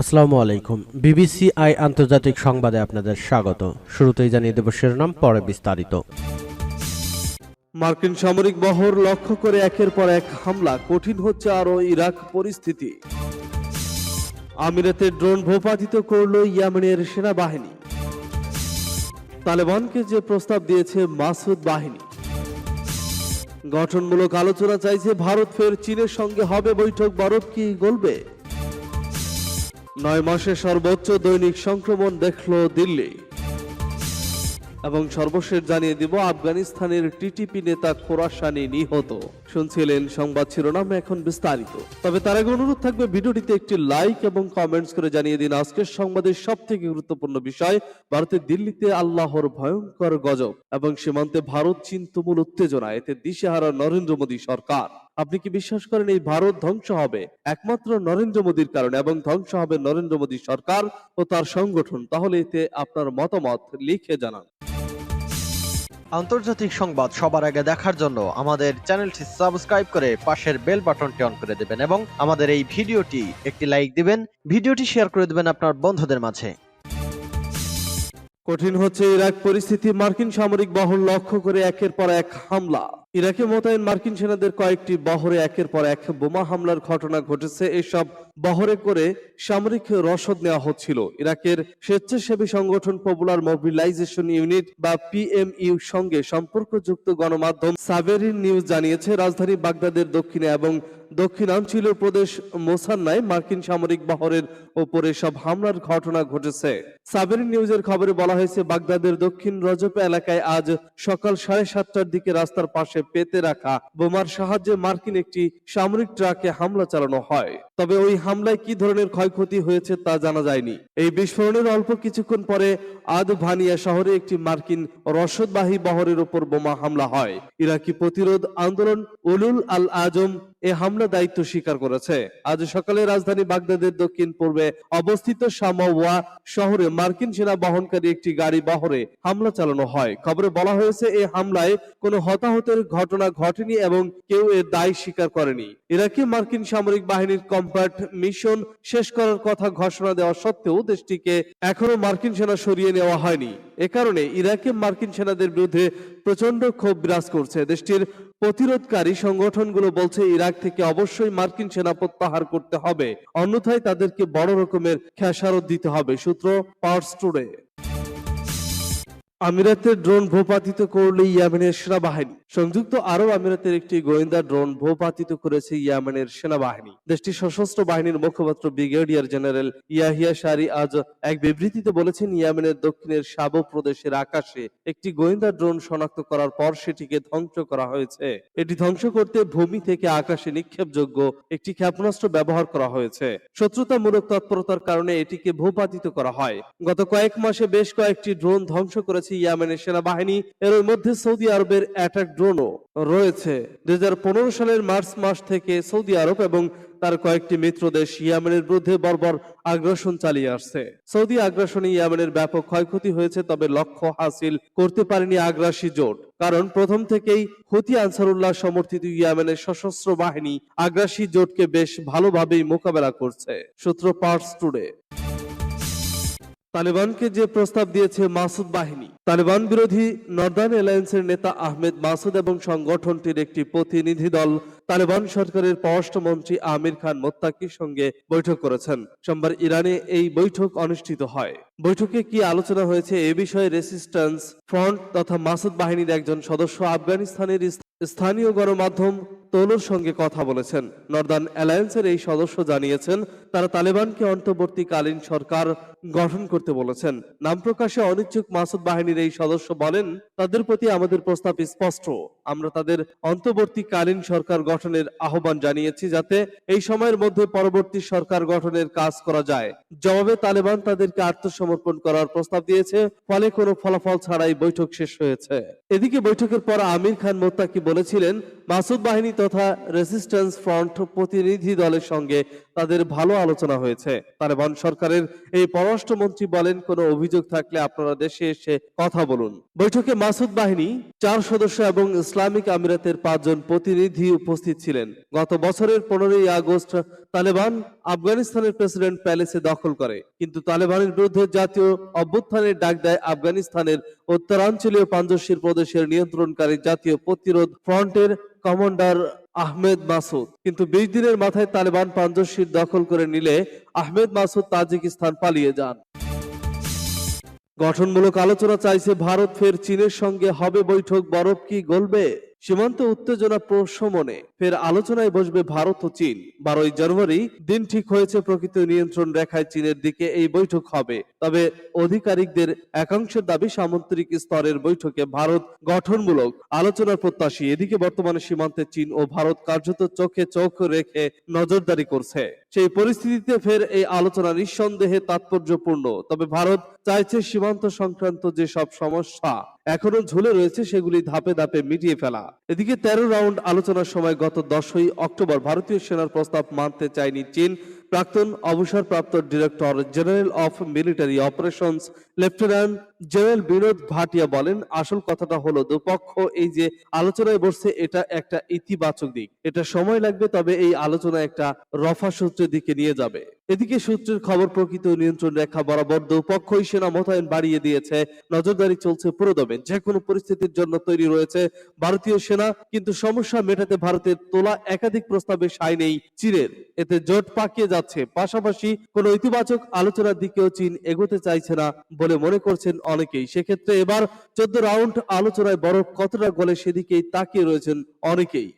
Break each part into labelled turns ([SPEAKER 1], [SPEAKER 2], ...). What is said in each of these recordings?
[SPEAKER 1] আসসালামু আলাইকুম। BBC I আন্তর্জাতিক সংবাদে আপনাদের স্বাগত। শুরুতেই জানিয়ে দেব শিরোনাম, পরে বিস্তারিত।
[SPEAKER 2] মার্কিন সামরিক বহর লক্ষ্য করে একের পর এক হামলা। কঠিন হচ্ছে আরও ইরাক পরিস্থিতি। আমিরাতে ড্রোন ভূপাতিত করল ইয়েমেনের সেনাবাহিনী। তালেবানকে যে প্রস্তাব দিয়েছে মাসুদ বাহিনী। গঠনমূলক আলোচনা চাইছে ভারত, ফের চীনের সঙ্গে হবে বৈঠক। বরফ কি গলবে? নয় মাসে সর্বোচ্চ দৈনিক সংক্রমণ দেখল দিল্লি। এবং সর্বশেষ জানিয়ে দিব, আফগানিস্তানের টিটিপি নেতা খোরাসানি নিহত। শুনছিলেন সংবাদ শিরোনাম এখন বিস্তারিত। তবে তার আগে অনুরোধ থাকবে, ভিডিওটিতে একটি লাইক এবং কমেন্টস করে জানিয়ে দিন, আজকের সংবাদের সব থেকে গুরুত্বপূর্ণ বিষয় ভারতের দিল্লিতে আল্লাহর ভয়ঙ্কর গজব এবং সীমান্তে ভারত চীন তুমুল উত্তেজনা, এতে দিশেহারা নরেন্দ্র মোদী সরকার। আপনি কি বিশ্বাস করেন এই ভারত ধ্বংস হবে? একমাত্র নরেন্দ্র মোদীর কারণে এবং ধ্বংস হবে নরেন্দ্র মোদী সরকার ও তার সংগঠন। তাহলে এতে আপনার মতামত লিখে জানান।
[SPEAKER 3] আন্তর্জাতিক সংবাদ সবার আগে দেখার জন্য আমাদের চ্যানেলটি সাবস্ক্রাইব করে পাশের বেল বাটনটি অন করে দেবেন এবং আমাদের এই ভিডিওটি একটি লাইক দিবেন ভিডিওটি শেয়ার করে দেবেন আপনার বন্ধুদের মাঝে।
[SPEAKER 2] কঠিন হচ্ছে ইরাক পরিস্থিতি। মার্কিন সামরিক বহন লক্ষ্য করে একের পর এক হামলা। ইরাকে মোতায়েন মার্কিন সেনাদের কয়েকটি বহরে একের পর এক বোমা হামলার ঘটনা ঘটেছে। এসব বহরে করে সামরিক রসদ নেওয়া হচ্ছিল। ইরাকের স্বেচ্ছাসেবী সংগঠন পপুলার মোবিলাইজেশন ইউনিট বা পিএমইউ সঙ্গে সম্পর্কযুক্ত গণমাধ্যম সাবেরিন নিউজ জানিয়েছে, রাজধানী বাগদাদের দক্ষিণে এবং দক্ষিণাঞ্চলীয় প্রদেশ মোসান্নায় মার্কিন সামরিক বহরের ওপরে সব হামলার ঘটনা ঘটেছে। সাবেরিন নিউজের খবরে বলা হয়েছে, বাগদাদের দক্ষিণ রজব এলাকায় আজ সকাল সাড়ে সাতটার দিকে রাস্তার পাশে পেতে রাখা বোমার সাহায্যে মার্কিন একটি সামরিক ট্রাকে হামলা চালানো হয়। তবে ওই হামলায় কি ধরনের ক্ষয়ক্ষতি হয়েছে তা জানা যায়নি। এই বিস্ফোরণের অল্প কিছুক্ষণ পরে আদ ভানিয়া শহরে একটি মার্কিন রসদবাহী বহরের উপর বোমা হামলা হয়। ইরাকি প্রতিরোধ আন্দোলন উলুল আল আজম এ হামলা দায়িত্ব স্বীকার করেছে। আজ সকালে রাজধানী বাগদাদের দক্ষিণ পূর্বে অবস্থিত সামাওয়া শহরে মার্কিন সেনা বহনকারী একটি গাড়ি বহরে হামলা চালানো হয়। খবরে বলা হয়েছে এই হামলায় কোনো হতাহতের ঘটনা ঘটেনি এবং কেউ এর দায় স্বীকার করেনি। ইরাকি মার্কিন সামরিক বাহিনীর কম্প্যাক্ট মিশন শেষ করার কথা ঘোষণা দেওয়া সত্ত্বেও দেশটিকে এখনও মার্কিন সেনা সরিয়ে নেওয়া হয়নি। এ কারণে ইরাকে মার্কিন সেনাদের বিরুদ্ধে প্রচণ্ড ক্ষোভ বিরাজ করছে। দেশটির প্রতিরোধকারী সংগঠনগুলো বলছে, ইরাক থেকে অবশ্যই মার্কিন সেনা প্রত্যাহার করতে হবে। অন্যথায় তাদেরকে বড় রকমের খেসারত দিতে হবে, সূত্র পার্স টুডে। আমিরাতের ড্রোন ভূপাতিত করলে ইয়েমেনের সেনাবাহিনী। সংযুক্ত আরব আমিরাতের একটি গোয়েন্দা ড্রোন ভূপাতিত করেছে ইয়েমেনের সেনাবাহিনী। দেশটির সশস্ত্র বাহিনীর মুখপাত্র ব্রিগেডিয়ার জেনারেল ইয়াহিয়া শারি আজ এক বিবৃতিতে বলেছেন, ইয়েমেনের দক্ষিণের সাবো প্রদেশের আকাশে একটি গোয়েন্দা ড্রোন শনাক্ত করার পর সেটিকে ধ্বংস করা হয়েছে। এটি ধ্বংস করতে ভূমি থেকে আকাশে নিক্ষেপযোগ্য একটি ক্ষেপণাস্ত্র ব্যবহার করা হয়েছে। শত্রুতামূলক তৎপরতার কারণে এটিকে ভূপাতিত করা হয়। গত কয়েক মাসে বেশ কয়েকটি ড্রোন ধ্বংস করেছে ইয়েমেনের সেনাবাহিনী। এর মধ্যে সৌদি আরবের অ্যাটাক ড্রোনও রয়েছে। দুই সালের মার্চ মাস থেকে সৌদি আরব এবং তার কয়েকটি মিত্র দেশ ইয়েমেনের বিরুদ্ধে বর্বর আগ্রাসন চালিয়ে আসছে। সৌদি আগ্রাসনে ইয়েমেনের ব্যাপক ক্ষয়ক্ষতি হয়েছে, তবে লক্ষ্য হাসিল করতে পারেনি আগ্রাসী জোট। কারণ প্রথম থেকেই হুতি আনসারুল্লাহ সমর্থিত ইয়ামেনের সশস্ত্র বাহিনী আগ্রাসী জোটকে বেশ ভালোভাবেই মোকাবেলা করছে। সূত্র পার্স টুডে। তালেবানকে যে প্রস্তাব দিয়েছে মাসুদ বাহিনী, তালেবান বিরোধী নর্দার্ন অ্যালায়েন্সের নেতা আহমেদ মাসুদ এবং সংগঠনটির একটি প্রতিনিধি দল তালেবান সরকারের পররাষ্ট্রমন্ত্রী আমির খান মোত্তাকির সঙ্গে বৈঠক করেছেন। সোমবার ইরানে এই বৈঠক অনুষ্ঠিত হয়। বৈঠকে কি আলোচনা হয়েছে এ বিষয়ে রেসিস্ট্যান্স ফ্রন্ট তথা মাসুদ বাহিনীর একজন সদস্য আফগানিস্তানের স্থানীয় গণমাধ্যম তোলোর সঙ্গে কথা বলেছেন। নর্দার্ন অ্যালায়েন্সের এই সদস্য জানিয়েছেন, তারা তালেবানকে অন্তর্বর্তীকালীন সরকার গঠন করতে বলেছেন। নাম প্রকাশে অনিচ্ছুক মাসুদ বাহিনীর এই সদস্য বলেন, তাদের প্রতি আমাদের প্রস্তাব স্পষ্ট। আমরা তাদের অন্তর্বর্তীকালীন সরকার গঠনের আহ্বান জানিয়েছি যাতে এই সময়ের মধ্যে পরবর্তী সরকার গঠনের কাজ করা যায়। জবাবে তালেবান তাদেরকে আত্মসমর্পণ করার প্রস্তাব দিয়েছে, ফলে কোনো ফলাফল ছাড়াই বৈঠক শেষ হয়েছে। এদিকে বৈঠকের পর আমির খান মোত্তাকি বলেছিলেন, মাসুদ বাহিনী তথা রেসিস্ট্যান্স ফ্রন্ট প্রতিনিধি দলের সঙ্গে তাদের ভালো আলোচনা হয়েছে। তালেবান সরকারের এই পররাষ্ট্রমন্ত্রী বলেন, কোনো অভিযোগ থাকলে আপনারা দেশে এসে কথা বলুন। বৈঠকে মাসুদ বাহিনী, চার সদস্য এবং ইসলামিক আমিরাতের পাঁচজন প্রতিনিধি উপস্থিত ছিলেন। গত বছরের পনেরোই আগস্ট তালেবান আফগানিস্তানের প্রেসিডেন্ট প্যালেসে দখল করে। কিন্তু তালেবানের বিরুদ্ধে জাতীয় অভ্যুত্থানের ডাক দেয় আফগানিস্তানের উত্তরাঞ্চলীয় পাঞ্জশির প্রদেশের নিয়ন্ত্রণকারী জাতীয় প্রতিরোধ ফ্রন্টের কমান্ডার আহমেদ মাসুদ। কিন্তু বিশ দিনের মাথায় তালেবান পাঞ্জশির দখল করে নিলে আহমেদ মাসুদ তাজিকিস্তান পালিয়ে যান। গঠনমূলক আলোচনা চাইছে ভারত, ফের চীনের সঙ্গে হবে বৈঠক। বরফ কি গলবে? সীমান্ত উত্তেজনা প্রশমনে ফের আলোচনায় বসবে ভারত ও চীন। বারোই জানুয়ারি দিন ঠিক হয়েছে প্রকৃত নিয়ন্ত্রণ রেখায় চীনের দিকে এই বৈঠক হবে। তবে আধিকারিকদের একাংশের দাবি সামুদ্রিক স্তরের বৈঠকে ভারত গঠনমূলক আলোচনার প্রত্যাশী। এদিকে বর্তমানে সীমান্তে চীন ও ভারত কার্যত চোখে চোখ রেখে নজরদারি করছে। সেই পরিস্থিতিতে ফের এই আলোচনা নিঃসন্দেহে তাৎপর্যপূর্ণ। তবে ভারত চাইছে সীমান্ত সংক্রান্ত যে সব সমস্যা এখনও ঝুলে রয়েছে সেগুলি ধাপে ধাপে মিটিয়ে ফেলা। এদিকে তেরো রাউন্ড আলোচনার সময় গত দশই অক্টোবর ভারতীয় সেনার প্রস্তাব মানতে চায়নি চীন। প্রাক্তন অবসরপ্রাপ্ত director general of military operations lieutenant general Vinod Bhatia বলেন, আসল কথাটা হলো, দুপক্ষ এই যে আলোচনায় বসছে, এটা একটা ইতিবাচক দিক। এটা সময় লাগবে, তবে এই আলোচনা একটা রফা সূত্রের দিকে নিয়ে যাবে। এদিকে সূত্রের খবর, প্রকৃত নিয়ন্ত্রণ রেখা বরাবর দুপক্ষই সেনা মোতায়েন বাড়িয়ে দিয়েছে। নজরদারি চলছে পুরোদমে। যে কোনো পরিস্থিতির জন্য তৈরি রয়েছে ভারতীয় সেনা, কিন্তু সমস্যা মেটাতে ভারতের তোলা একাধিক প্রস্তাবে সাই নেই চীনের। এতে জোট পাকিয়ে যাচ্ছে। পাশাপাশি কোনো ইতিবাচক আলোচনার দিকেও চীন এগোতে চাইছে না বলে মনে করছেন অনেকেই। সেক্ষেত্রে এবার চোদ্দ রাউন্ড আলোচনায় বড় কতটা গলে সেদিকেই তাকিয়ে রয়েছেন অনেকেই।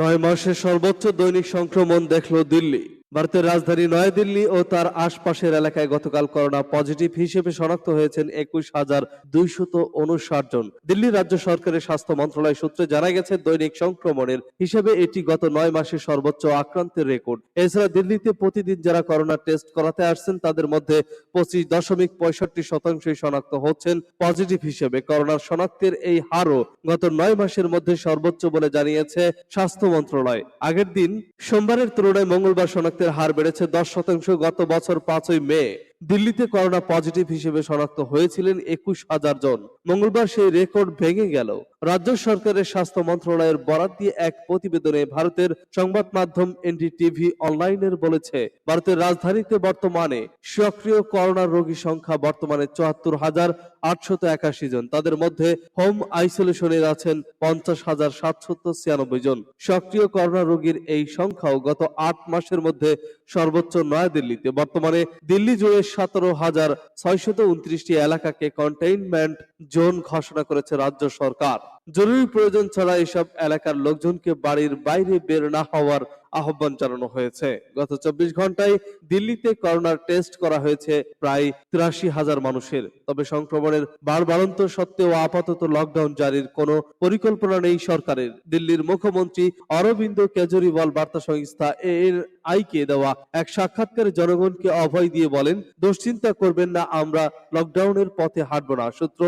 [SPEAKER 2] নয় মাসের সর্বোচ্চ দৈনিক সংক্রমণ দেখল দিল্লি। ভারতের রাজধানী নয়াদিল্লি ও তার আশপাশের এলাকায় গতকাল করোনা পজিটিভ হিসেবে শনাক্ত হয়েছেন একুশ হাজার দুইশত উনষাট জন। দিল্লি রাজ্য সরকারের স্বাস্থ্য মন্ত্রণালয় সূত্রে জানা গেছে, দৈনিক সংক্রমণের হিসেবে এটি গত নয় মাসে সর্বোচ্চ আক্রান্তের রেকর্ড। এছাড়া দিল্লিতে প্রতিদিন যারা করোনা টেস্ট করাতে আসছেন, তাদের মধ্যে পঁচিশ দশমিক পঁয়ষট্টি শতাংশই শনাক্ত হচ্ছেন পজিটিভ হিসেবে। করোনার শনাক্তের এই হারও গত নয় মাসের মধ্যে সর্বোচ্চ বলে জানিয়েছে স্বাস্থ্য মন্ত্রণালয়। আগের দিন সোমবারের তুলনায় মঙ্গলবার শনাক্তের হার বেড়েছে দশ শতাংশ গত বছর পাঁচই মে। দিল্লিতে করোনা পজিটিভ হিসেবে শনাক্ত হয়েছিলেন একুশ হাজার জন। মঙ্গলবার সেই রেকর্ড ভেঙে গেল। রাজ্য সরকারের স্বাস্থ্য মন্ত্রণালয়ের বরাদ দিয়ে এক প্রতিবেদনে ভারতের সংবাদ মাধ্যম এনডিটিভি অনলাইনের বলেছে, ভারতের রাজধানীতে বর্তমানে সক্রিয় করোনা রোগী সংখ্যা বর্তমানে চুয়াত্তর হাজার আটশত একাশি জন। তাদের মধ্যে হোম আইসোলেশনের আছেন পঞ্চাশ হাজার সাতশত ছিয়ানব্বই জন। সক্রিয় করোনা রোগীর এই সংখ্যাও গত আট মাসের মধ্যে সর্বোচ্চ নয়াদিল্লিতে। বর্তমানে দিল্লি জুড়ে সতেরো হাজার ছয়শত উনত্রিশটি এলাকাকে কন্টেইনমেন্ট জোন ঘোষণা করেছে রাজ্য সরকার। জরুরি প্রয়োজন ছাড়া এসব এলাকার লোকজনকে বাড়ির বাইরে বের না হওয়ার আহ্বান জানানো হয়েছে। গত চব্বিশ ঘন্টায় দিল্লিতে করোনার টেস্ট করা হয়েছে প্রায় তিরাশি হাজার মানুষের। তবে সংক্রমণের বাড়বাড়ন্ত সত্ত্বেও আপাতত লকডাউন জারির কোনো পরিকল্পনা নেই সরকারের। দিল্লির মুখ্যমন্ত্রী অরবিন্দ কেজরিওয়াল বার্তা সংস্থা এর আইকে দেওয়া এক সাক্ষাৎকারে জনগণকে অভয় দিয়ে বলেন, দুশ্চিন্তা করবেন না, আমরা লকডাউনের পথে হাঁটব না। সূত্র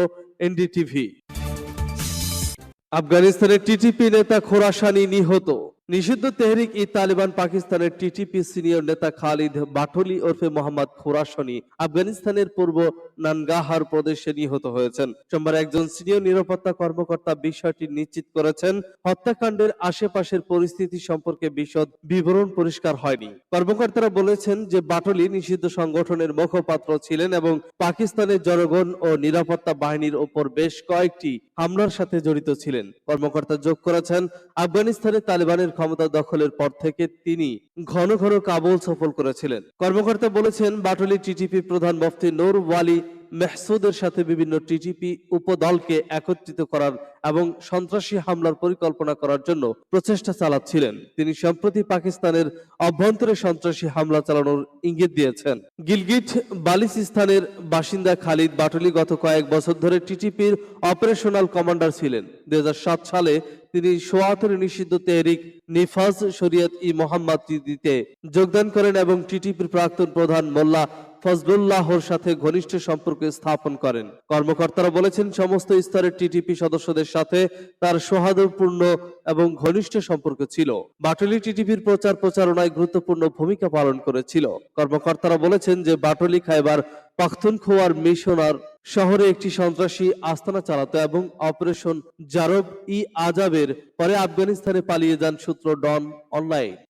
[SPEAKER 2] এনডিটিভি। আফগানিস্তানের টিটিপি নেতা খোরাসানি নিহত। নিষিদ্ধ তেহরিক ই তালিবান পাকিস্তানের টিটিপি সিনিয়র নেতা খালিদ বাটলি ওরফে মোহাম্মদ খোরাসানি আফগানিস্তানের পূর্ব নানগাহার প্রদেশে নিহত হয়েছেন। সোমবার একজন সিনিয়র নিরাপত্তা কর্মকর্তা বিষয়টি নিশ্চিত করেছেন, হত্যাকাণ্ডের আশেপাশের পরিস্থিতি সম্পর্কে বিশদ বিবরণ পরিষ্কার হয়নি। কর্মকর্তারা বলেছেন যে বাটলি নিষিদ্ধ সংগঠনের মুখপাত্র ছিলেন এবং পাকিস্তানের জনগণ ও নিরাপত্তা বাহিনীর ওপর বেশ কয়েকটি হামলার সাথে জড়িত ছিলেন। কর্মকর্তা যোগ করেছেন, আফগানিস্তানে তালিবানের ক্ষমতা দখলের পর থেকে তিনি ঘন ঘন কাবুল সফল করেছিলেন। কর্মকর্তা বলেছেন, বাটলি টিটিপি প্রধান মুফতি নূর ওয়ালি মেহসুদের সাথে বিভিন্ন টিটিপি উপদলকে একত্রিত করার এবং সন্ত্রাসী হামলার পরিকল্পনা করার জন্য প্রচেষ্টা চালাচ্ছিলেন। তিনি সম্প্রতি পাকিস্তানের অভ্যন্তরে সন্ত্রাসী হামলা চালানোর ইঙ্গিত দিয়েছেন। গিলগিট বালিচিস্তানের বাসিন্দা খালিদ বাটলি গত কয়েক বছর ধরে টিটিপির অপারেশনাল কমান্ডার ছিলেন। দুই হাজার সাত সালে তিনি সোয়াতের নিষিদ্ধ তেহরিক নিফাজ শরিয়ত ই মোহাম্মদ দিতে যোগদান করেন এবং টিটিপির প্রাক্তন প্রধান মোল্লা ফজলুল্লাহর সাথে ঘনিষ্ঠ সম্পর্ক স্থাপন করেন। কর্মকর্তারা বলেছেন, সমস্ত স্তরের টিটিপি সদস্যদের সাথে তার সৌহার্দ্যপূর্ণ এবং ঘনিষ্ঠ সম্পর্ক ছিল। বাটলি টিটিপির প্রচার প্রচারণায় গুরুত্বপূর্ণ ভূমিকা পালন করেছিল। কর্মকর্তারা বলেছেন যে, বাটলি খাইবার পাখতুনখোয়ার মিশনার শহরে একটি সন্ত্রাসী আস্তানা চালাতো এবং অপারেশন জারব ই আজাবের পরে আফগানিস্তানে পালিয়ে যান সূত্র ডন অনলাইন।